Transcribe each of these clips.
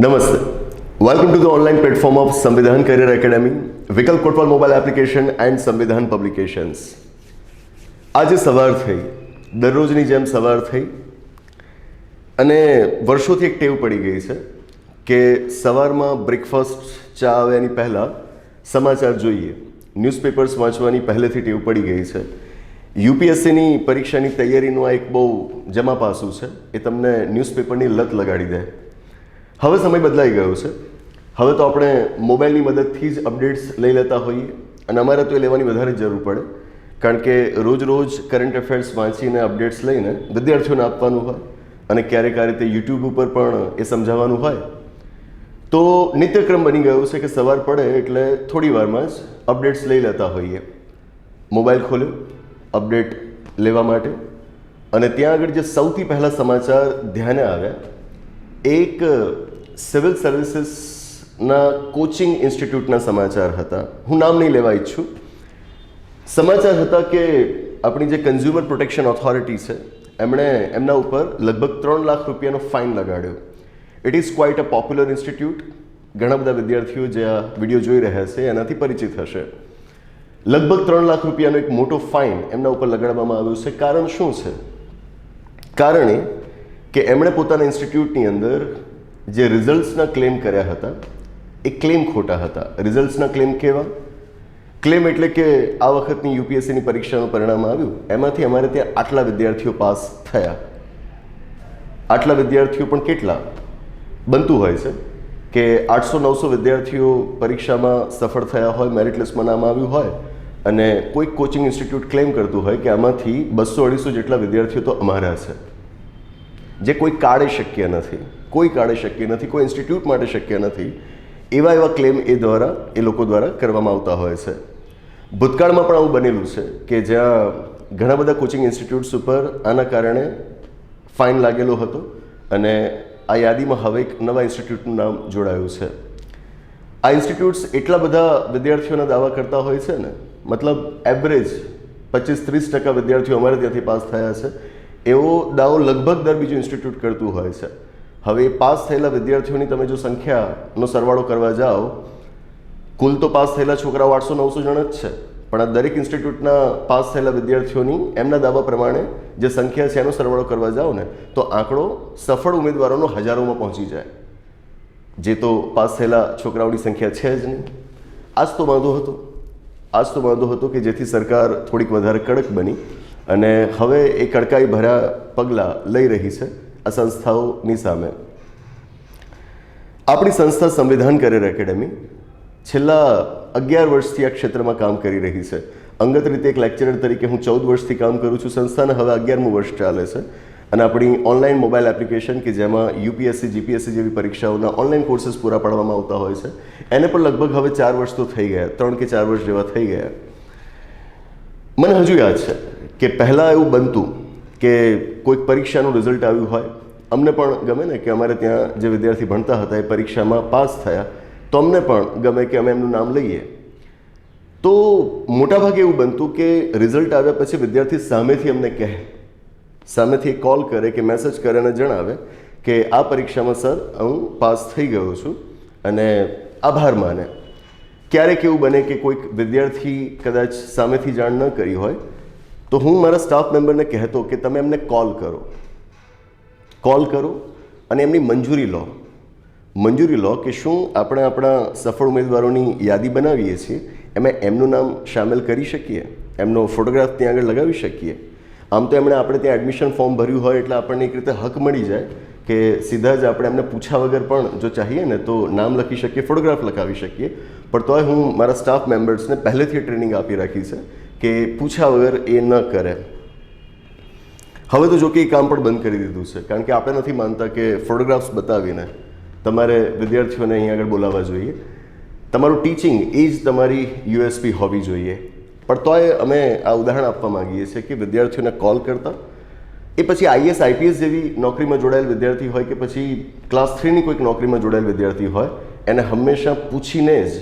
નમસ્તે welcome to the online platform of Samvidhan career academy Vikalp Kotwal mobile application and Samvidhan publications આજે સવાર થઈ દરરોજની જેમ સવાર થઈ અને વર્ષોથી એક ટેવ પડી ગઈ છે કે સવારમાં બ્રેકફાસ્ટ ચા આવે એની પહેલાં સમાચાર જોઈએ. ન્યૂઝપેપર્સ વાંચવાની પહેલેથી ટેવ પડી ગઈ છે. યુપીએસસીની પરીક્ષાની તૈયારીનું આ એક બહુ જમા પાસું છે. એ તમને ન્યૂઝપેપરની લત લગાડી દે. હવે સમય બદલાઈ ગયો છે. હવે તો આપણે મોબાઈલની મદદથી જ અપડેટ્સ લઈ લેતા હોઈએ અને અમારે તો એ લેવાની વધારે જરૂર પડે. કારણ કે રોજ રોજ કરંટ અફેર્સ વાંચીને અપડેટ્સ લઈને વિદ્યાર્થીઓને આપવાનું હોય અને ક્યારેક આ રીતે યુટ્યુબ ઉપર પણ એ સમજાવવાનું હોય. તો નિત્યક્રમ બની ગયો છે કે સવાર પડે એટલે થોડી વારમાં જ અપડેટ્સ લઈ લેતા હોઈએ. મોબાઈલ ખોલ્યો, અપડેટ લેવા માટે. અને ત્યાં આગળ જે સૌથી પહેલાં સમાચાર ધ્યાને આવ્યા એક સિવિલ સર્વિસીસના કોચિંગ ઇન્સ્ટિટ્યૂટના સમાચાર હતા. હું નામ નહીં લેવા ઈચ્છું. સમાચાર હતા કે આપણી જે કન્ઝ્યુમર પ્રોટેક્શન ઓથોરિટી છે, એમણે એમના ઉપર લગભગ ત્રણ લાખ રૂપિયાનો fine લગાડ્યો. It is quite a popular institute ઘણા બધા વિદ્યાર્થીઓ જે આ વીડિયો જોઈ રહ્યા છે, એનાથી પરિચિત હશે. લગભગ ત્રણ લાખ રૂપિયાનો એક મોટો ફાઇન એમના ઉપર લગાડવામાં આવ્યો છે. કારણ શું છે? કારણ કે એમણે પોતાના ઇન્સ્ટિટ્યૂટની અંદર જે રિઝલ્ટ્સના ક્લેમ કર્યા હતા, એ ક્લેમ ખોટા હતા. રિઝલ્ટ્સના ક્લેમ કેવા? ક્લેમ એટલે કે આ વખતની યુપીએસસીની પરીક્ષાનું પરિણામ આવ્યું. એમાંથી અમારે ત્યાં આટલા વિદ્યાર્થીઓ પાસ થયા. આટલા વિદ્યાર્થીઓ પણ કેટલા? બનતું હોય છે કે આઠસો નવસો વિદ્યાર્થીઓ પરીક્ષામાં સફળ થયા હોય મેરિટ લિસ્ટમાં નામ આવ્યું હોય, અને કોઈક કોચિંગ ઇન્સ્ટિટ્યૂટ ક્લેમ કરતું હોય કે આમાંથી બસો અઢીસો જેટલા વિદ્યાર્થીઓ તો અમારા છે. જે કોઈ કાળે શક્ય નથી. કોઈ કાળે શક્ય નથી, કોઈ ઇન્સ્ટિટ્યૂટ માટે શક્ય નથી, એવા એવા ક્લેમ એ દ્વારા, એ લોકો દ્વારા કરવામાં આવતા હોય છે. ભૂતકાળમાં પણ આવું બનેલું છે કે જ્યાં ઘણા બધા કોચિંગ ઇન્સ્ટિટ્યૂટ્સ ઉપર આના કારણે ફાઇન લાગેલો હતો અને આ યાદીમાં હવે એક નવા ઇન્સ્ટિટ્યૂટનું નામ જોડાયું છે. આ ઇન્સ્ટિટ્યૂટ્સ એટલા બધા વિદ્યાર્થીઓના દાવા કરતા હોય છે ને, મતલબ એવરેજ પચીસ ત્રીસ ટકા વિદ્યાર્થીઓ અમારે ત્યાંથી પાસ થયા છે. એવો દાવો લગભગ દર બીજું ઇન્સ્ટિટ્યૂટ કરતું હોય છે. હવે પાસ થયેલા વિદ્યાર્થીઓની તમે જો સંખ્યાનો સરવાળો કરવા જાઓ, કુલ તો પાસ થયેલા છોકરાઓ આઠસો નવસો જણ જ છે. પણ આ દરેક ઇન્સ્ટિટ્યૂટના પાસ થયેલા વિદ્યાર્થીઓની એમના દાવા પ્રમાણે જે સંખ્યા છે એનો સરવાળો કરવા જાઓ ને, તો આંકડો સફળ ઉમેદવારોનો હજારોમાં પહોંચી જાય. જે તો પાસ થયેલા છોકરાઓની સંખ્યા છે જ નહીં. આ જ તો વાંધો હતો. આ જ તો વાંધો હતો કે જેથી સરકાર થોડીક વધારે કડક બની અને હવે એ કડકાઈ ભર્યા પગલાં લઈ રહી છે. આ સંસ્થાઓની સામે. આપણી સંસ્થા સંવિધાન કરેર એકેડેમી છેલ્લા અગિયાર વર્ષથી આ ક્ષેત્રમાં કામ કરી રહી છે. અંગત રીતે એક લેક્ચરર તરીકે હું ચૌદ વર્ષથી કામ કરું છું. સંસ્થાને હવે અગિયારમું વર્ષ ચાલે છે અને આપણી ઓનલાઈન મોબાઈલ એપ્લિકેશન કે જેમાં યુપીએસસી, જીપીએસસી જેવી પરીક્ષાઓના ઓનલાઈન કોર્સિસ પૂરા પાડવામાં આવતા હોય છે. એને પણ લગભગ હવે ચાર વર્ષ તો થઈ ગયા, ત્રણ કે ચાર વર્ષ જેવા થઈ ગયા. મને હજુ યાદ છે કે પહેલાં એવું બનતું કે કોઈક પરીક્ષાનું રિઝલ્ટ આવ્યું હોય, અમને પણ ગમે ને કે અમારે ત્યાં જે વિદ્યાર્થી ભણતા હતા એ પરીક્ષામાં પાસ થયા, તો અમને પણ ગમે કે અમે એમનું નામ લઈએ. તો મોટાભાગે એવું બનતું કે રિઝલ્ટ આવ્યા પછી વિદ્યાર્થી સામેથી અમને કહે. સામેથી કોલ કરે કે મેસેજ કરે અને જણાવે કે આ પરીક્ષામાં સર હું પાસ થઈ ગયો છું અને આભાર માને. ક્યારેક એવું બને કે કોઈક વિદ્યાર્થી કદાચ સામેથી જાણ ન કરી હોય તો હું મારા સ્ટાફ મેમ્બરને કહેતો કે તમે એમને કોલ કરો. કોલ કરો અને એમની મંજૂરી લો. મંજૂરી લો કે શું આપણે આપણા સફળ ઉમેદવારોની યાદી બનાવીએ છીએ, એમાં એમનું નામ સામેલ કરી શકીએ, એમનો ફોટોગ્રાફ ત્યાં આગળ લગાવી શકીએ. આમ તો એમણે આપણે ત્યાં એડમિશન ફોર્મ ભર્યું હોય એટલે આપણને એક રીતે હક મળી જાય કે સીધા જ આપણે એમને પૂછ્યા વગર પણ જો ચાહીએ ને તો નામ લખી શકીએ ફોટોગ્રાફ લખાવી શકીએ. પણ તોય હું મારા સ્ટાફ મેમ્બર્સને પહેલેથી ટ્રેનિંગ આપી રાખી છે કે પૂછ્યા વગર એ ન કરે. હવે તો જો કે એ કામ પણ બંધ કરી દીધું છે. કારણ કે આપણે નથી માનતા કે ફોટોગ્રાફ્સ બતાવીને તમારે વિદ્યાર્થીઓને અહીં આગળ બોલાવવા જોઈએ. તમારું ટીચિંગ એ જ તમારી યુએસપી હોવી જોઈએ. પણ તોય અમે આ ઉદાહરણ આપવા માંગીએ છીએ કે વિદ્યાર્થીઓને કોલ કરતા, એ પછી આઈએસ, આઈપીએસ જેવી નોકરીમાં જોડાયેલ વિદ્યાર્થી હોય કે પછી ક્લાસ થ્રીની કોઈક નોકરીમાં જોડાયેલ વિદ્યાર્થી હોય, એને હંમેશા પૂછીને જ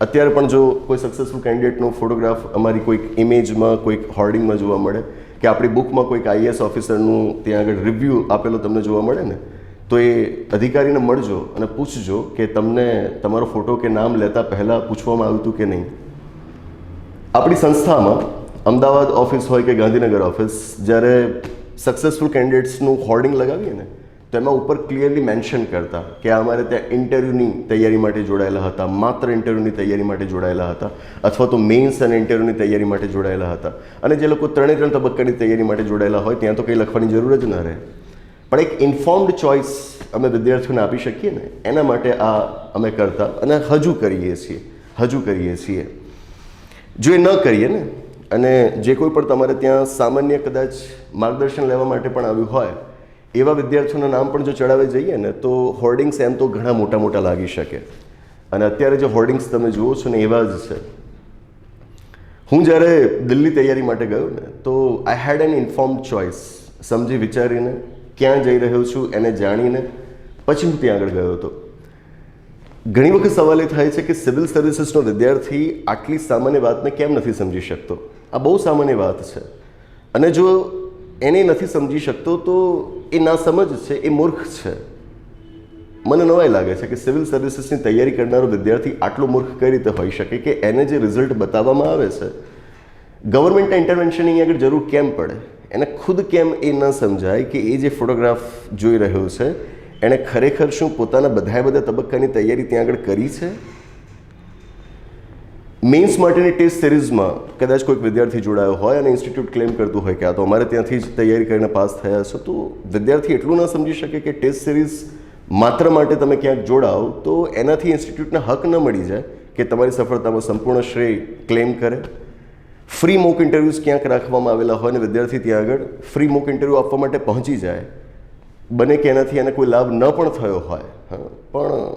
અત્યારે પણ જો કોઈ સક્સેસફુલ કેન્ડિડેટનો ફોટોગ્રાફ અમારી કોઈક ઇમેજમાં કોઈક હોર્ડિંગમાં જોવા મળે, કે આપણી બુકમાં કોઈક આઈએસ ઓફિસરનું ત્યાં આગળ રિવ્યૂ આપેલો તમને જોવા મળે ને, તો એ અધિકારીને મળજો અને પૂછજો કે તમને તમારો ફોટો કે નામ લેતા પહેલાં પૂછવામાં આવ્યું હતું કે નહીં. આપણી સંસ્થામાં અમદાવાદ ઓફિસ હોય કે ગાંધીનગર ઓફિસ જ્યારે સક્સેસફુલ કેન્ડિડેટ્સનું હોર્ડિંગ લગાવીએ ને તો એમાં ઉપર ક્લિયરલી મેન્શન કરતા કે અમારે ત્યાં ઇન્ટરવ્યૂની તૈયારી માટે જોડાયેલા હતા, માત્ર ઇન્ટરવ્યૂની તૈયારી માટે જોડાયેલા હતા, અથવા તો મેઇન્સ અને ઇન્ટરવ્યૂની તૈયારી માટે જોડાયેલા હતા. અને જે લોકો ત્રણે ત્રણ તબક્કાની તૈયારી માટે જોડાયેલા હોય, ત્યાં તો કંઈ લખવાની જરૂર જ ન રહે. પણ એક ઇન્ફોર્મ્ડ ચોઇસ અમે વિદ્યાર્થીઓને આપી શકીએ ને, એના માટે આ અમે કરતા અને હજુ કરીએ છીએ, હજુ કરીએ છીએ. જો એ ન કરીએ ને, અને જે કોઈ પણ તમારે ત્યાં સામાન્ય કદાચ માર્ગદર્શન લેવા માટે પણ આવ્યું હોય એવા વિદ્યાર્થીઓના નામ પણ જો ચડાવી જઈએ ને, તો હોર્ડિંગ્સ એમ તો ઘણા મોટા મોટા લાગી શકે. અને અત્યારે જે હોર્ડિંગ્સ તમે જુઓ છો ને, એવા જ છે. હું જ્યારે દિલ્હી તૈયારી માટે ગયો ને, તો I had an inform choice સમજી વિચારીને ક્યાં જઈ રહ્યો છું, એને જાણીને પછી હું ત્યાં આગળ ગયો હતો. ઘણી વખત સવાલ એ થાય છે કે સિવિલ સર્વિસીસનો વિદ્યાર્થી આટલી સામાન્ય વાતને કેમ નથી સમજી શકતો? આ બહુ સામાન્ય વાત છે. અને જો એને નથી સમજી શકતો, તો એ ના સમજ છે, એ મૂર્ખ છે. મને નવાઈ લાગે છે કે સિવિલ સર્વિસીસની તૈયારી કરનારો વિદ્યાર્થી આટલો મૂર્ખ કઈ રીતે હોઈ શકે કે એને જે રિઝલ્ટ બતાવવામાં આવે છે? ગવર્મેન્ટના ઇન્ટરવેન્શન આગળ જરૂર કેમ પડે? એને ખુદ કેમ એ ન સમજાય કે એ જે ફોટોગ્રાફ જોઈ રહ્યો છે, એણે ખરેખર શું પોતાના બધાએ બધા તબક્કાની તૈયારી ત્યાં આગળ કરી છે? મેઇન્સ માટેની ટેસ્ટ સિરીઝમાં કદાચ કોઈક વિદ્યાર્થી જોડાયો હોય અને ઇન્સ્ટિટ્યૂટ ક્લેમ કરતું હોય કે આ તો અમારે ત્યાંથી જ તૈયારી કરીને પાસ થયા છો તો વિદ્યાર્થી એટલું ન સમજી શકે કે ટેસ્ટ સિરીઝ માત્ર માટે તમે ક્યાંક જોડાઓ, તો એનાથી ઇન્સ્ટિટ્યૂટને હક ન મળી જાય કે તમારી સફળતામાં સંપૂર્ણ શ્રેય ક્લેમ કરે. ફ્રી મોક ઇન્ટરવ્યૂઝ ક્યાંક રાખવામાં આવેલા હોય અને વિદ્યાર્થી ત્યાં આગળ ફ્રી મોક ઇન્ટરવ્યૂ આપવા માટે પહોંચી જાય. બને કે એનાથી એને કોઈ લાભ ન પણ થયો હોય પણ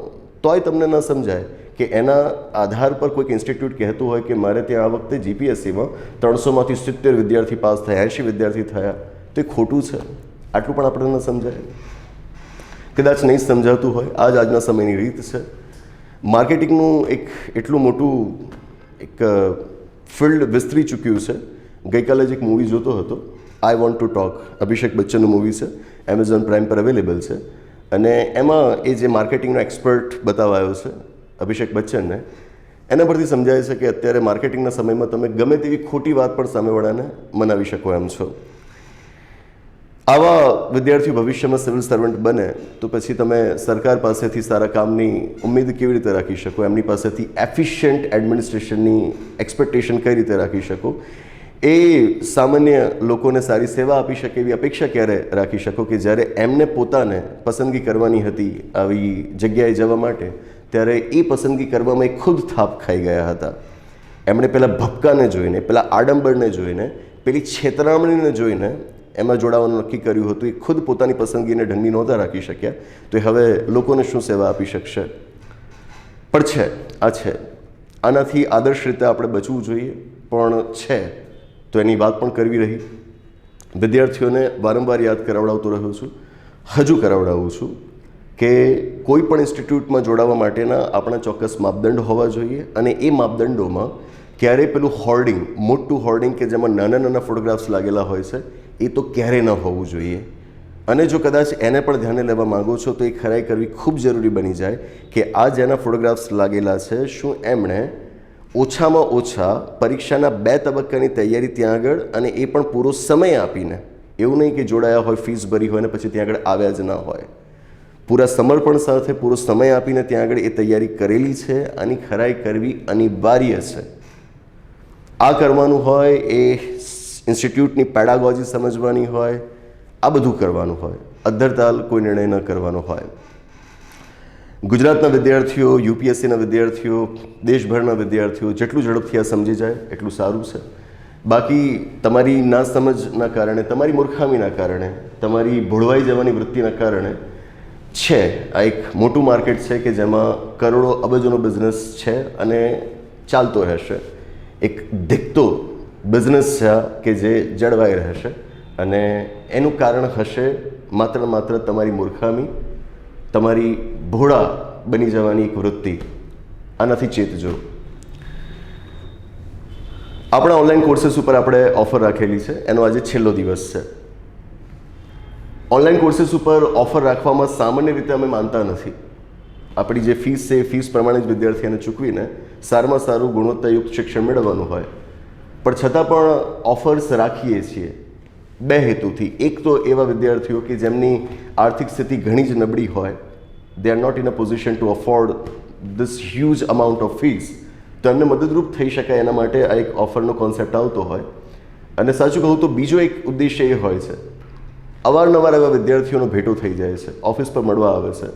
તોય તમને ન સમજાય. કે એના આધાર પર કોઈક ઇન્સ્ટિટ્યૂટ કહેતું હોય કે મારે ત્યાં આ વખતે જીપીએસસીમાં ત્રણસોમાંથી સિત્તેર વિદ્યાર્થી પાસ થયા, એંશી વિદ્યાર્થી થયા. તો ખોટું છે. આટલું પણ આપણને ન સમજાય. કદાચ નહીં સમજાતું હોય. આ જ આજના સમયની રીત છે. માર્કેટિંગનું એક એટલું મોટું એક ફિલ્ડ વિસ્તરી ચૂક્યું છે. ગઈકાલે જ એક મૂવી જોતો હતો. I want to talk Abhishek બચ્ચનનું movie છે. એમેઝોન પ્રાઇમ પર અવેલેબલ છે. અને એમાં એ જે માર્કેટિંગનો એક્સપર્ટ બતાવાયો છે અભિષેક બચ્ચનને. એના પરથી સમજાય છે કે અત્યારે માર્કેટિંગના સમયમાં તમે ગમે તેવી ખોટી વાત પણ સામેવાળાને મનાવી શકો એમ છો. આવા વિદ્યાર્થીઓ ભવિષ્યમાં સિવિલ સર્વન્ટ બને તો પછી તમે સરકાર પાસેથી સારા કામની ઉમેદ કેવી રીતે રાખી શકો? એમની પાસેથી એફિશિયન્ટ એડમિનિસ્ટ્રેશનની એક્સપેક્ટેશન કઈ રીતે રાખી શકો? એ સામાન્ય લોકોને સારી સેવા આપી શકે એવી અપેક્ષા ક્યારે રાખી શકો? કે જ્યારે એમને પોતાને પસંદગી કરવાની હતી આવી જગ્યાએ જવા માટે ત્યારે એ પસંદગી કરવામાં એ ખુદ થાપ ખાઈ ગયા હતા. એમણે પેલા ભપકાને જોઈને, પેલા આડંબરને જોઈને, પેલી છેતરામણીને જોઈને એમાં જોડાવાનું નક્કી કર્યું હતું. એ ખુદ પોતાની પસંદગીને ઢંગી નહોતા રાખી શક્યા. તો એ હવે લોકોને શું સેવા આપી શકશે? પણ છે, આ છે. આનાથી આદર્શ રીતે આપણે બચવું જોઈએ, પણ છે, તો એની વાત પણ કરવી રહી. વિદ્યાર્થીઓને વારંવાર યાદ કરાવડાવતો રહ્યો છું. હજુ કરાવડાવું છું. કે કોઈ પણ ઇન્સ્ટિટ્યૂટમાં જોડાવા માટેના આપણા ચોક્કસ માપદંડ હોવા જોઈએ અને એ માપદંડોમાં ક્યારેય પેલું હોર્ડિંગ, મોટું હોર્ડિંગ કે જેમાં નાના નાના ફોટોગ્રાફ્સ લાગેલા હોય છે, એ તો ક્યારેય ન હોવું જોઈએ. અને જો કદાચ એને પણ ધ્યાને લેવા માંગો છો, તો એ ખરાઈ કરવી ખૂબ જરૂરી બની જાય કે આ જેના ફોટોગ્રાફ્સ લાગેલા છે, શું એમણે ઓછામાં ઓછા પરીક્ષાના બે તબક્કાની તૈયારી ત્યાં આગળ અને એ પણ પૂરો સમય આપીને, એવું નહીં કે જોડાયા હોય, ફીસ ભરી હોય ને પછી ત્યાં આગળ આવ્યા જ ના હોય. પૂરા સમર્પણ સાથે, પૂરો સમય આપીને ત્યાં આગળ એ તૈયારી કરેલી છે આની ખરાઈ કરવી અનિવાર્ય છે. આ કરવાનું હોય, એ ઇન્સ્ટિટ્યૂટની પેડાગોજી સમજવાની હોય, આ બધું કરવાનું હોય. અધ્ધરતાલ કોઈ નિર્ણય ન કરવાનો હોય. ગુજરાતના વિદ્યાર્થીઓ, યુપીએસસીના વિદ્યાર્થીઓ, દેશભરના વિદ્યાર્થીઓ જેટલું ઝડપથી આ સમજી જાય, એટલું સારું છે. બાકી તમારી નાસમજના કારણે, તમારી મૂર્ખામીના કારણે, તમારી ભોળવાઈ જવાની વૃત્તિના કારણે છે, આ એક મોટું માર્કેટ છે કે જેમાં કરોડો અબજોનો બિઝનેસ છે અને ચાલતો રહેશે. એક ધીકતો બિઝનેસ છે કે જે જળવાઈ રહેશે અને એનું કારણ હશે માત્ર માત્ર તમારી મૂર્ખામી, તમારી ભોળા બની જવાની એક વૃત્તિ. આનાથી ચેતજો આપણા ઓનલાઈન કોર્सेस ઉપર આપણે ઓફર રાખેલી છે. એનો આજે છેલ્લો દિવસ છે. ઓનલાઈન કોર્સીસ ઉપર ઓફર રાખવામાં સામાન્ય રીતે અમે માનતા નથી. આપણી જે ફીસ છે એ ફીસ પ્રમાણે જ વિદ્યાર્થીઓને ચૂકવીને સારામાં સારું ગુણવત્તાયુક્ત શિક્ષણ મેળવવાનું હોય. પણ છતાં પણ ઓફર્સ રાખીએ છીએ. બે હેતુથી. એક તો એવા વિદ્યાર્થીઓ કે જેમની આર્થિક સ્થિતિ ઘણી જ નબળી હોય they are not in a position to afford this huge amount of fees તો એમને મદદરૂપ થઈ શકાય એના માટે આ એક ઓફરનો કોન્સેપ્ટ આવતો હોય. અને સાચું કહું તો બીજો એક ઉદ્દેશ્ય એ હોય છે અવારનવાર એવા વિદ્યાર્થીઓનું ભેટો થઈ જાય છે, ઓફિસ પર મળવા આવે છે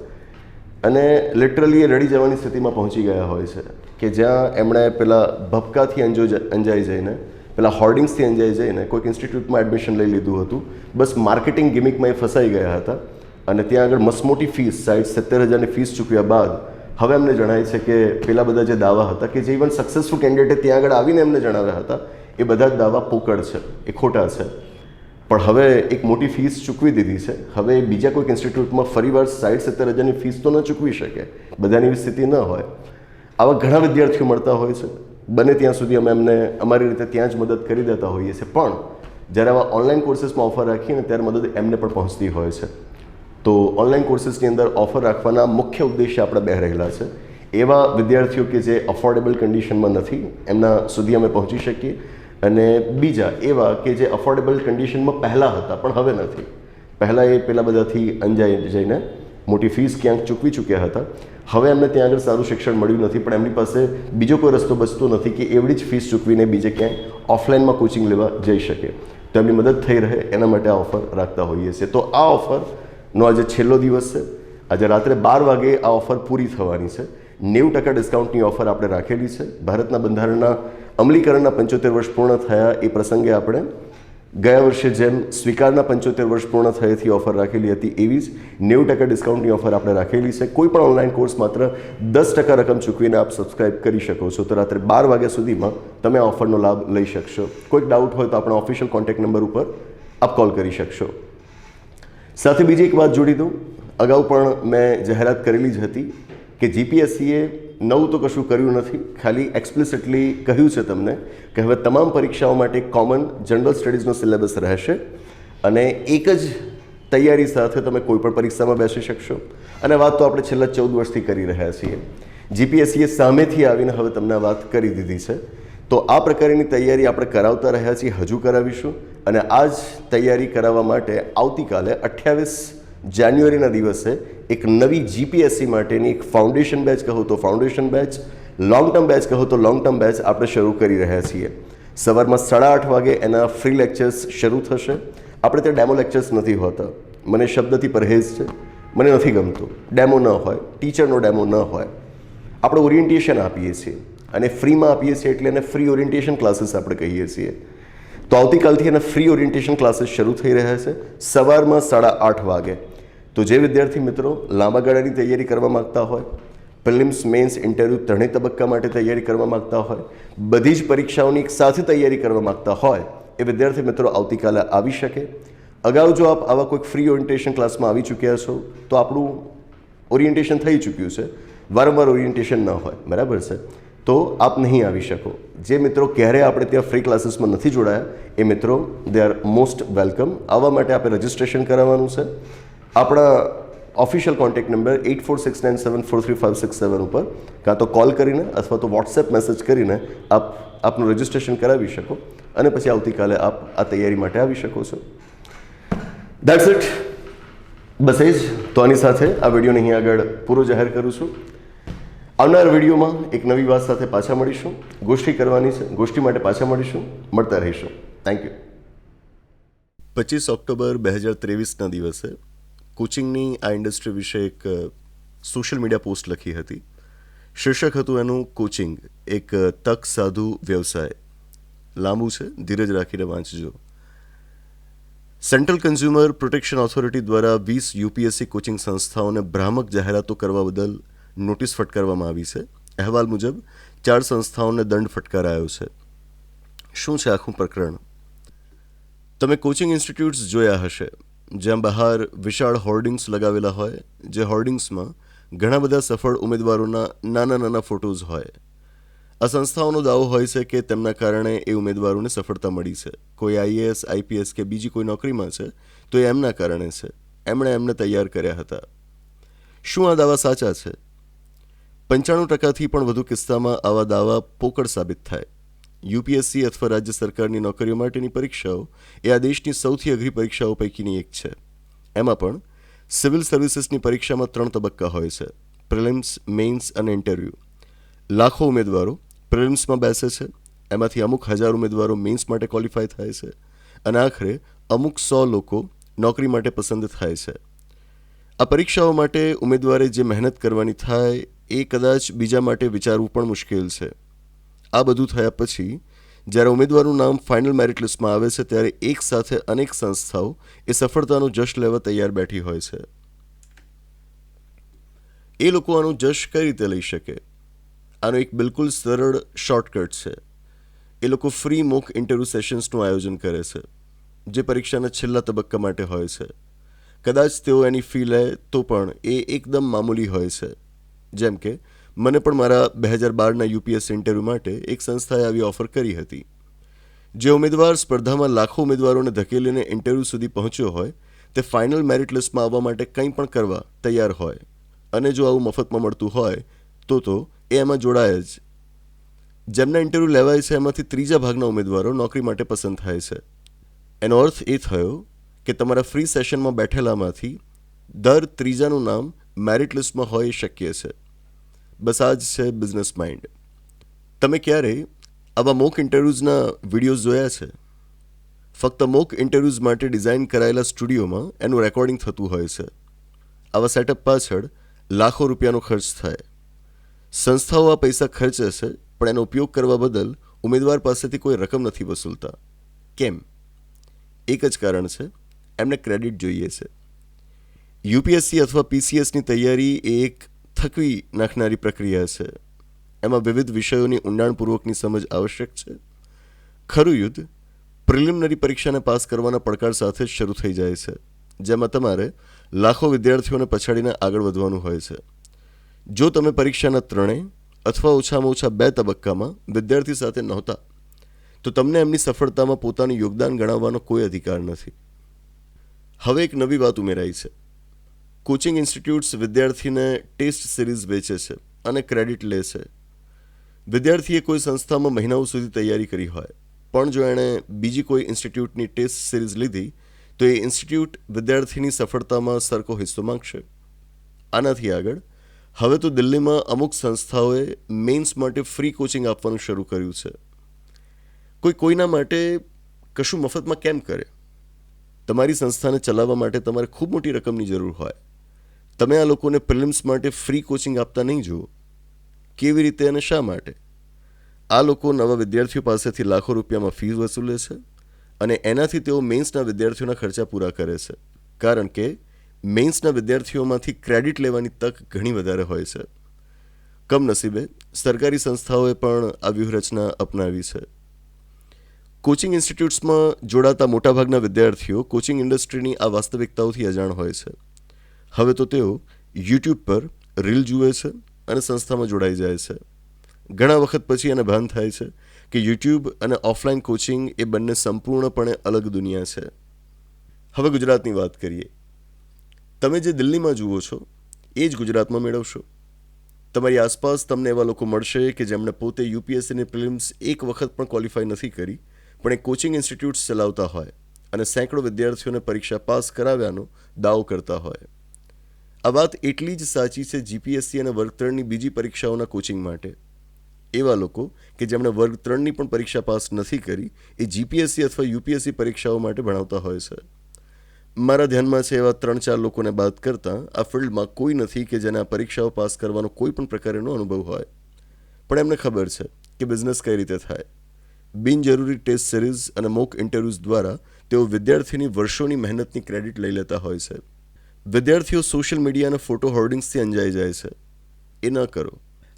અને લિટરલી એ રડી જવાની સ્થિતિમાં પહોંચી ગયા હોય છે કે જ્યાં એમણે પેલા ભપકાથી અંજો અંજાઈ જઈને, પેલા હોર્ડિંગ્સથી અંજાઈ જઈને કોઈક ઇન્સ્ટિટ્યૂટમાં એડમિશન લઈ લીધું હતું. બસ માર્કેટિંગ ગિમિકમાં એ ફસાઈ ગયા હતા અને ત્યાં આગળ મસમોટી ફીસ સાઠ સત્તર હજારની ફીસ ચૂક્યા બાદ હવે એમને જણાય છે કે પેલા બધા જે દાવા હતા કે જે ઇવન સક્સેસફુલ કેન્ડિડેટે ત્યાં આગળ આવીને એમને જણાવ્યા હતા, એ બધા જ દાવા પોકળ છે, એ ખોટા છે. પણ હવે એક મોટી ફીસ ચૂકવી દીધી છે. હવે બીજા કોઈક ઇન્સ્ટિટ્યૂટમાં ફરીવાર સાઠ સત્તર હજારની ફીસ તો ન ચૂકવી શકે. બધાની એવી સ્થિતિ ન હોય. આવા ઘણા વિદ્યાર્થીઓ મળતા હોય છે. બને ત્યાં સુધી અમે એમને અમારી રીતે ત્યાં જ મદદ કરી દેતા હોઈએ છીએ. પણ જ્યારે આવા ઓનલાઈન કોર્સીસમાં ઓફર રાખીએ ને ત્યારે મદદ એમને પણ પહોંચતી હોય છે. તો ઓનલાઈન કોર્સીસની અંદર ઓફર રાખવાના મુખ્ય ઉદ્દેશ્ય આપણા બે રહેલા છે. એવા વિદ્યાર્થીઓ કે જે અફોર્ડેબલ કન્ડિશનમાં નથી, એમના સુધી અમે પહોંચી શકીએ. અને બીજા એવા કે જે અફોર્ડેબલ કન્ડિશનમાં પહેલાં હતા, પણ હવે નથી. પહેલાં એ પેલા બધાથી અંજાઈ જઈને મોટી ફીસ ક્યાંક ચૂકવી ચૂક્યા હતા. હવે એમને ત્યાં આગળ સારું શિક્ષણ મળ્યું નથી, પણ એમની પાસે બીજો કોઈ રસ્તો બચતો નથી કે એવડી જ ફીસ ચૂકવીને બીજે ક્યાંય ઓફલાઈનમાં કોચિંગ લેવા જઈ શકે. તો એમની મદદ થઈ રહે, એના માટે આ ઓફર રાખતા હોઈએ છીએ. તો આ ઓફરનો આજે છેલ્લો દિવસ છે. આજે રાત્રે બાર વાગે આ ઓફર પૂરી થવાની છે. નેવું ટકા ડિસ્કાઉન્ટની ઓફર આપણે રાખેલી છે. ભારતના બંધારણના અમલીકરણના પંચોતેર વર્ષ પૂર્ણ થયા એ પ્રસંગે આપણે ગયા વર્ષે જેમ સ્વીકારના પંચોતેર વર્ષ પૂર્ણ થયેથી ઓફર રાખેલી હતી એવી જ નેવું ટકા ડિસ્કાઉન્ટની ઓફર આપણે રાખેલી છે. કોઈ પણ ઓનલાઈન કોર્સ માત્ર દસ ટકા રકમ ચૂકવીને આપ સબસ્ક્રાઇબ કરી શકો છો. તો રાત્રે બાર વાગ્યા સુધીમાં તમે આ ઓફરનો લાભ લઈ શકશો. કોઈક ડાઉટ હોય તો આપણા ઓફિશિયલ કોન્ટેક્ટ નંબર ઉપર આપ કોલ કરી શકશો. સાથે બીજી એક વાત જોડી દઉં. અગાઉ પણ મેં જાહેરાત કરેલી જ હતી કે જીપીએસસીએ નવું તો કશું કર્યું નથી. ખાલી એક્સપ્લિસિટલી કહ્યું છે તમને કે હવે તમામ પરીક્ષાઓ માટે કોમન જનરલ સ્ટડીઝનો સિલેબસ રહેશે અને એક જ તૈયારી સાથે તમે કોઈ પણ પરીક્ષામાં બેસી શકશો. અને વાત તો આપણે છેલ્લા ચૌદ વર્ષથી કરી રહ્યા છીએ. જીપીએસસીએ સામેથી આવીને હવે તમને વાત કરી દીધી છે. તો આ પ્રકારની તૈયારી આપણે કરાવતા રહ્યા છીએ, હજુ કરાવીશું. અને આ જ તૈયારી કરાવવા માટે આવતીકાલે અઠ્યાવીસ જાન્યુઆરીના દિવસે એક નવી જીપીએસસી માટેની એક ફાઉન્ડેશન બેચ કહો તો foundation batch long term batch કહો તો લોંગ ટર્મ બેચ આપણે શરૂ કરી રહ્યા છીએ. સવારમાં સાડા આઠ વાગે એના ફ્રી લેક્ચર્સ શરૂ થશે. આપણે ત્યાં ડેમો લેક્ચર્સ નથી હોતા. મને શબ્દથી પરહેજ છે. મને નથી ગમતું. ડેમો ન હોય. ટીચરનો ડેમો ન હોય. આપણે ઓરિએન્ટેશન આપીએ છીએ. અને ફ્રીમાં આપીએ છીએ એટલે એને ફ્રી ઓરિએન્ટેશન ક્લાસીસ આપણે કહીએ છીએ. તો આવતીકાલથી એના ફ્રી ઓરિએન્ટેશન ક્લાસીસ શરૂ થઈ રહ્યા છે. સવારમાં સાડા આઠ વાગે. તો જે વિદ્યાર્થી મિત્રો લાંબા ગાળાની તૈયારી કરવા માગતા હોય, પ્રિલિમ્સ, મેન્સ, ઇન્ટરવ્યૂ ત્રણેય તબક્કા માટે તૈયારી કરવા માગતા હોય, બધી જ પરીક્ષાઓની એક સાથે તૈયારી કરવા માગતા હોય, એ વિદ્યાર્થી મિત્રો આવતીકાલે આવી શકે. અગાઉ જો આપ આવા કોઈક ફ્રી ઓરિએન્ટેશન ક્લાસમાં આવી ચૂક્યા છો, તો આપણું ઓરિએન્ટેશન થઈ ચૂક્યું છે. વારંવાર ઓરિએન્ટેશન ન હોય. બરાબર છે? તો આપ નહીં આવી શકો. જે મિત્રો ક્યારે આપણે ત્યાં ફ્રી ક્લાસીસમાં નથી જોડાયા, એ મિત્રો દે આર મોસ્ટ વેલકમ આવવા માટે આપણે રજિસ્ટ્રેશન કરાવવાનું છે. આપણા official contact number eight four six nine seven four three five six seven ઉપર. કાં તો કોલ કરીને અથવા તો વોટ્સએપ મેસેજ કરીને આપ આપનું રજિસ્ટ્રેશન કરાવી શકો. અને પછી આવતીકાલે આપ આ તૈયારી માટે આવી શકો છો. દેટ્સ ઇટ બસ એ જ. તો આની સાથે આ વિડીયોને અહીં આગળ પૂરો જાહેર કરું છું. આવનાર વિડીયોમાં એક નવી વાત સાથે પાછા મળીશું. ગોષ્ઠી કરવાની છે. ગોષ્ઠી માટે પાછા મળીશું. મળતા રહીશું. થેન્ક યુ પચીસ ઓક્ટોબર બે હજાર ત્રેવીસના દિવસે કોચિંગની આ ઇન્ડસ્ટ્રી વિશે એક સોશિયલ મીડિયા પોસ્ટ લખી હતી. શીર્ષક હતું એનું કોચિંગ. એક તક સાધુ વ્યવસાય. લાંબુ છે. ધીરજ રાખીને વાંચજો. સેન્ટ્રલ કન્ઝ્યુમર પ્રોટેક્શન ઓથોરિટી દ્વારા વીસ યુપીએસસી કોચિંગ સંસ્થાઓને ભ્રામક જાહેરાતો કરવા બદલ નોટિસ ફટકારવામાં આવી છે. અહેવાલ મુજબ, ચાર સંસ્થાઓને દંડ ફટકારાયો છે. શું છે આખું પ્રકરણ? તમે કોચિંગ ઇન્સ્ટિટ્યૂટ્સ જોયા હશે, જ્યાં બહાર વિશાળ હોર્ડિંગ્સ લગાવેલા હોય, જે હોર્ડિંગ્સમાં ઘણા બધા સફળ ઉમેદવારોના નાના નાના ફોટોઝ હોય. આ સંસ્થાઓનો દાવો હોય છે કે તેમના કારણે એ ઉમેદવારોને સફળતા મળી છે. કોઈ આઈએએસ, આઈપીએસ કે બીજી કોઈ નોકરીમાં છે, તો એ એમના કારણે છે. એમણે એમને તૈયાર કર્યા હતા. શું આ દાવા સાચા છે? પંચાણું ટકાથી પણ વધુ કિસ્સામાં આવા દાવા પોકળ સાબિત થાય. યુપીએસસી અથવા રાજ્ય સરકારની નોકરીઓ માટેની પરીક્ષાઓ એ આ દેશની સૌથી અઘરી પરીક્ષાઓ પૈકીની એક છે. એમાં પણ સિવિલ સર્વિસીસની પરીક્ષામાં ત્રણ તબક્કા હોય છે. પ્રિલિમ્સ, મેઇન્સ અને ઇન્ટરવ્યૂ. લાખો ઉમેદવારો પ્રિલિમ્સમાં બેસે છે. એમાંથી અમુક હજાર ઉમેદવારો મેઇન્સ માટે ક્વોલિફાય થાય છે અને આખરે અમુક સો લોકો નોકરી માટે પસંદ થાય છે. આ પરીક્ષાઓ માટે ઉમેદવારે જે મહેનત કરવાની થાય એ કદાચ બીજા માટે વિચારવું પણ મુશ્કેલ છે. આ બધું થયા પછી, જ્યારે ઉમેદવારનું નામ ફાઇનલ મેરિટ લિસ્ટમાં આવે છે, ત્યારે એક સાથે અનેક સંસ્થાઓ એ સફળતાનો જશ લેવા તૈયાર બેઠી હોય છે. એ લોકો આનું જશ કઈ રીતે લઈ શકે? આનો એક બિલકુલ સરળ શોર્ટકટ છે. એ લોકો ફ્રી મોક ઇન્ટરવ્યૂ સેશન્સનું આયોજન કરે છે, જે પરીક્ષાના છેલ્લા તબક્કા માટે હોય છે. કદાચ તેઓ એની ફી લે તો પણ એ એકદમ મામૂલી હોય છે. જેમ કે, મને પણ મારા બે હજાર બારના યુપીએસ ઇન્ટરવ્યૂ માટે એક સંસ્થાએ આવી ઓફર કરી હતી. જે ઉમેદવાર સ્પર્ધામાં લાખો ઉમેદવારોને ધકેલીને ઇન્ટરવ્યૂ સુધી પહોંચ્યો હોય, તે ફાઇનલ મેરિટ લિસ્ટમાં આવવા માટે કંઈ પણ કરવા તૈયાર હોય અને જો આવું મફતમાં મળતું હોય, તો તો એ એમાં જોડાય જ. જેમના ઇન્ટરવ્યૂ લેવાય છે, એમાંથી ત્રીજા ભાગના ઉમેદવારો નોકરી માટે પસંદ થાય છે. એનો અર્થ એ થયો કે તમારા ફ્રી સેશનમાં બેઠેલામાંથી દર ત્રીજાનું નામ મેરિટ લિસ્ટમાં હોય એ શક્ય છે. બસ આ છે બિઝનેસ માઇન્ડ તમે ક્યારે આવા મોક ઇન્ટરવ્યૂઝના વિડીયોઝ જોયા છે? ફક્ત મોક ઇન્ટરવ્યૂઝ માટે ડિઝાઇન કરાયેલા સ્ટુડિયોમાં એનું રેકોર્ડિંગ થતું હોય છે. આવા સેટઅપ પાછળ લાખો રૂપિયાનો ખર્ચ થાય. સંસ્થાઓ આ પૈસા ખર્ચે છે, પણ એનો ઉપયોગ કરવા બદલ ઉમેદવાર પાસેથી કોઈ રકમ નથી વસૂલતા. કેમ? એક જ કારણ છે, એમને ક્રેડિટ જોઈએ છે. યુપીએસસી અથવા પીસીએસની તૈયારી એ એક થકવી નાખનારી પ્રક્રિયા છે. એમાં વિવિધ વિષયોની ઊંડાણપૂર્વકની સમજ આવશ્યક છે. ખરું યુદ્ધ પ્રિલિમિનરી પરીક્ષાને પાસ કરવાના પડકાર સાથે જ શરૂ થઈ જાય છે, જેમાં તમારે લાખો વિદ્યાર્થીઓને પછાડીને આગળ વધવાનું હોય છે. જો તમે પરીક્ષાના ત્રણેય અથવા ઓછામાં ઓછા બે તબક્કામાં વિદ્યાર્થી સાથે નહોતા, તો તમને એમની સફળતામાં પોતાનું યોગદાન ગણાવવાનો કોઈ અધિકાર નથી. હવે એક નવી વાત ઉમેરાઈ છે. કોચિંગ ઇન્સ્ટિટ્યૂટ્સ વિદ્યાર્થીને ટેસ્ટ સિરીઝ વેચે છે અને ક્રેડિટ લે છે. વિદ્યાર્થીએ કોઈ સંસ્થામાં મહિનાઓ સુધી તૈયારી કરી હોય, પણ જો એણે બીજી કોઈ ઇન્સ્ટિટ્યૂટની ટેસ્ટ સિરીઝ લીધી, તો એ ઇન્સ્ટિટ્યૂટ વિદ્યાર્થીની સફળતામાં સરખો હિસ્સો માંગશે. આનાથી આગળ, હવે તો દિલ્હીમાં અમુક સંસ્થાઓએ મેઇન્સ માટે ફ્રી કોચિંગ આપવાનું શરૂ કર્યું છે. કોઈ કોઈના માટે કશું મફતમાં કેમ કરે? તમારી સંસ્થાને ચલાવવા માટે તમારે ખૂબ મોટી રકમની જરૂર હોય. તમે આ લોકોને પ્રિલિમ્સ માટે ફ્રી કોચિંગ આપતા નહીં જુઓ. કેવી રીતે અને શા માટે? આ લોકો નવા વિદ્યાર્થીઓ પાસેથી લાખો રૂપિયામાં ફી વસૂલે છે અને એનાથી તેઓ મેઇન્સના વિદ્યાર્થીઓના ખર્ચા પૂરા કરે છે. કારણ કે મેઇન્સના વિદ્યાર્થીઓમાંથી ક્રેડિટ લેવાની તક ઘણી વધારે હોય છે. કમનસીબે સરકારી સંસ્થાઓએ પણ આ વ્યૂહરચના અપનાવી છે. કોચિંગ ઇન્સ્ટિટ્યૂટ્સમાં જોડાતા મોટાભાગના વિદ્યાર્થીઓ કોચિંગ ઇન્ડસ્ટ્રીની આ વાસ્તવિકતાઓથી અજાણ હોય છે. હવે તો તેઓ યુટ્યુબ પર રીલ જુએ છે અને સંસ્થામાં જોડાઈ જાય છે. ઘણા વખત પછી એને ભાન થાય છે કે યુટ્યુબ અને ઓફલાઈન કોચિંગ એ બંને સંપૂર્ણપણે અલગ દુનિયા છે. હવે ગુજરાતની વાત કરીએ. તમે જે દિલ્હીમાં જુઓ છો, એ જ ગુજરાતમાં મેળવશો. તમારી આસપાસ તમને એવા લોકો મળશે કે જેમણે પોતે યુપીએસસીની પ્રિલિમ્સ એક વખત પણ ક્વોલિફાય નથી કરી, પણ એ કોચિંગ ઇન્સ્ટિટ્યૂટ્સ ચલાવતા હોય અને સેંકડો વિદ્યાર્થીઓને પરીક્ષા પાસ કરાવ્યાનો દાવો કરતા હોય. આ વાત એટલી જ સાચી છે જીપીએસસી અને વર્ગ ત્રણની બીજી પરીક્ષાઓના કોચિંગ માટે. એવા લોકો કે જેમણે વર્ગ ત્રણની પણ પરીક્ષા પાસ નથી કરી, એ જીપીએસસી અથવા યુપીએસસી પરીક્ષાઓ માટે ભણાવતા હોય છે. મારા ધ્યાનમાં છે એવા ત્રણ ચાર લોકોને બાદ કરતાં આ ફિલ્ડમાં કોઈ નથી કે જેને આ પરીક્ષાઓ પાસ કરવાનો કોઈ પણ પ્રકારનો અનુભવ હોય. પણ એમને ખબર છે કે બિઝનેસ કઈ રીતે થાય. બિનજરૂરી ટેસ્ટ સિરીઝ અને મોક ઇન્ટરવ્યૂઝ દ્વારા તેઓ વિદ્યાર્થીની વર્ષોની મહેનતની ક્રેડિટ લઈ લેતા હોય છે. વિદ્યાર્થીઓ સોશિયલ મીડિયાના ફોટો હોર્ડિંગ્સથી અંજાઈ જાય છે. એ ન કરો.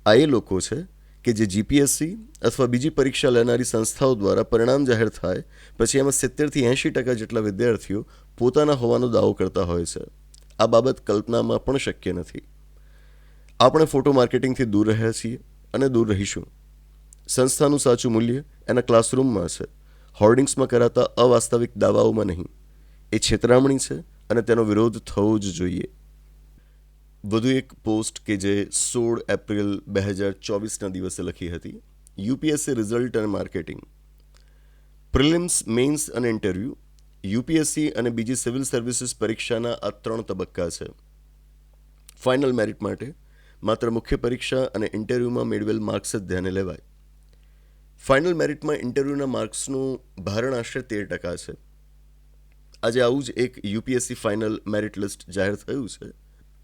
આ એ લોકો છે કે જે જીપીએસસી અથવા બીજી પરીક્ષા લેનારી સંસ્થાઓ દ્વારા પરિણામ જાહેર થાય, પછી એમાં સિત્તેરથી એંશી ટકા જેટલા વિદ્યાર્થીઓ પોતાના હોવાનો દાવો કરતા હોય છે. આ બાબત કલ્પનામાં પણ શક્ય નથી. આપણે ફોટો માર્કેટિંગથી દૂર રહ્યા છીએ અને દૂર રહીશું. સંસ્થાનું સાચું મૂલ્ય એના ક્લાસરૂમમાં છે. હોર્ડિંગ્સમાં કરાતા અવાસ્તવિક દાવાઓમાં નહીં. એ છેતરામણી છે અને તેનો વિરોધ થવો જ જોઈએ. વધુ એક પોસ્ટ કે જે સોળ એપ્રિલ બે હજાર ચોવીસના દિવસે લખી હતી. યુપીએસસી રિઝલ્ટ અને માર્કેટિંગ. પ્રિલિમ્સ, મેઇન્સ અને ઇન્ટરવ્યૂ. યુપીએસસી અને બીજી સિવિલ સર્વિસીસ પરીક્ષાના આ ત્રણ તબક્કા છે. ફાઇનલ મેરિટ માટે માત્ર મુખ્ય પરીક્ષા અને ઇન્ટરવ્યૂમાં મેળવેલ માર્ક્સ જ ધ્યાને લેવાય. ફાઇનલ મેરિટમાં ઇન્ટરવ્યૂના માર્ક્સનું ભારણ આશરે તેર ટકા છે. આજે આવું જ એક યુપીએસસી ફાઇનલ મેરિટ લિસ્ટ જાહેર થયું છે.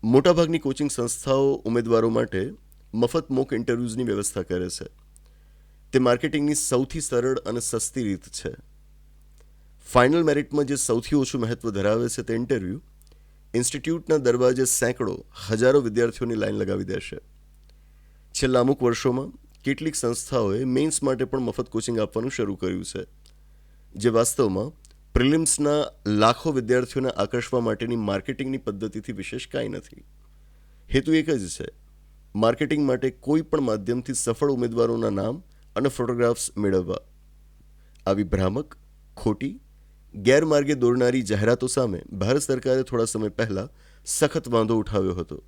મોટાભાગની કોચિંગ સંસ્થાઓ ઉમેદવારો માટે મફત મોક ઇન્ટરવ્યૂઝની વ્યવસ્થા કરે છે. તે માર્કેટિંગની સૌથી સરળ અને સસ્તી રીત છે. ફાઇનલ મેરિટમાં જે સૌથી ઓછું મહત્ત્વ ધરાવે છે તે ઇન્ટરવ્યૂ ઇન્સ્ટિટ્યૂટના દરવાજે સેંકડો, હજારો વિદ્યાર્થીઓની લાઇન લગાવી દેશે. છેલ્લા અમુક વર્ષોમાં કેટલીક સંસ્થાઓએ મેઇન્સ માટે પણ મફત કોચિંગ આપવાનું શરૂ કર્યું છે. જે વાસ્તવમાં પ્રિલિમ્સના લાખો વિદ્યાર્થીઓને આકર્ષવા માટેની માર્કેટિંગની પદ્ધતિથી વિશેષ કાંઈ નથી. હેતુ એક જ છે, માર્કેટિંગ માટે કોઈ પણ માધ્યમથી સફળ ઉમેદવારોના નામ અને ફોટોગ્રાફ્સ મેળવવા. આવી ભ્રામક, ખોટી, ગેરમાર્ગે દોરનારી જાહેરાતો સામે ભારત સરકારે થોડા સમય પહેલાં સખત વાંધો ઉઠાવ્યો હતો.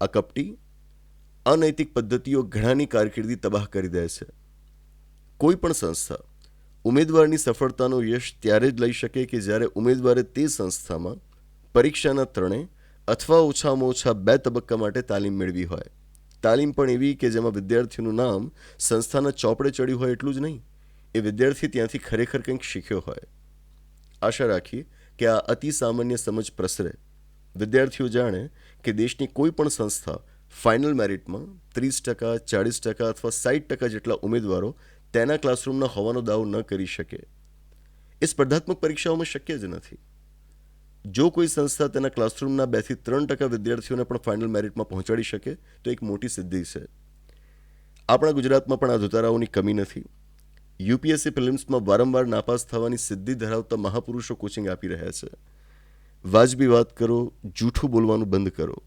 આ કપટી, અનૈતિક પદ્ધતિઓ ઘણાની કારકિર્દી તબાહ કરી દે છે. કોઈ પણ સંસ્થા ઉમેદવારની સફળતાનો યશ ત્યારે જ લઈ શકે કે જ્યારે ઉમેદવારે તે સંસ્થામાં પરીક્ષાના ત્રણે અથવા ઓછામાં ઓછા બે તબક્કા માટે તાલીમ મેળવી હોય. તાલીમ પણ એવી કે જેમાં વિદ્યાર્થીનું નામ સંસ્થાના ચોપડે ચડ્યું હોય એટલું જ નહીં. એ વિદ્યાર્થી ત્યાંથી ખરેખર કંઈક શીખ્યો હોય. આશા રાખીએ કે આ અતિ સામાન્ય સમજ પ્રસરે. વિદ્યાર્થીઓ જાણે કે દેશની કોઈ પણ સંસ્થા ફાઇનલ મેરિટમાં ત્રીસ ટકા, ચાળીસ ટકા અથવા સાઠ ટકા જેટલા ઉમેદવારો તેના ક્લાસરૂમના હોવાનો દાવો ન કરી શકે. એ સ્પર્ધાત્મક પરીક્ષાઓમાં શક્ય જ નથી. જો કોઈ સંસ્થા તેના ક્લાસરૂમના બેથી ત્રણ ટકા વિદ્યાર્થીઓને પણ ફાઇનલ મેરિટમાં પહોંચાડી શકે, તો એક મોટી સિદ્ધિ છે. આપણા ગુજરાતમાં પણ આ ધુતારાઓની કમી નથી. યુપીએસસી ફિલ્મ્સમાં વારંવાર નાપાસ થવાની સિદ્ધિ ધરાવતા મહાપુરુષો કોચિંગ આપી રહ્યા છે. વાજબી વાત કરો, જૂઠું બોલવાનું બંધ કરો.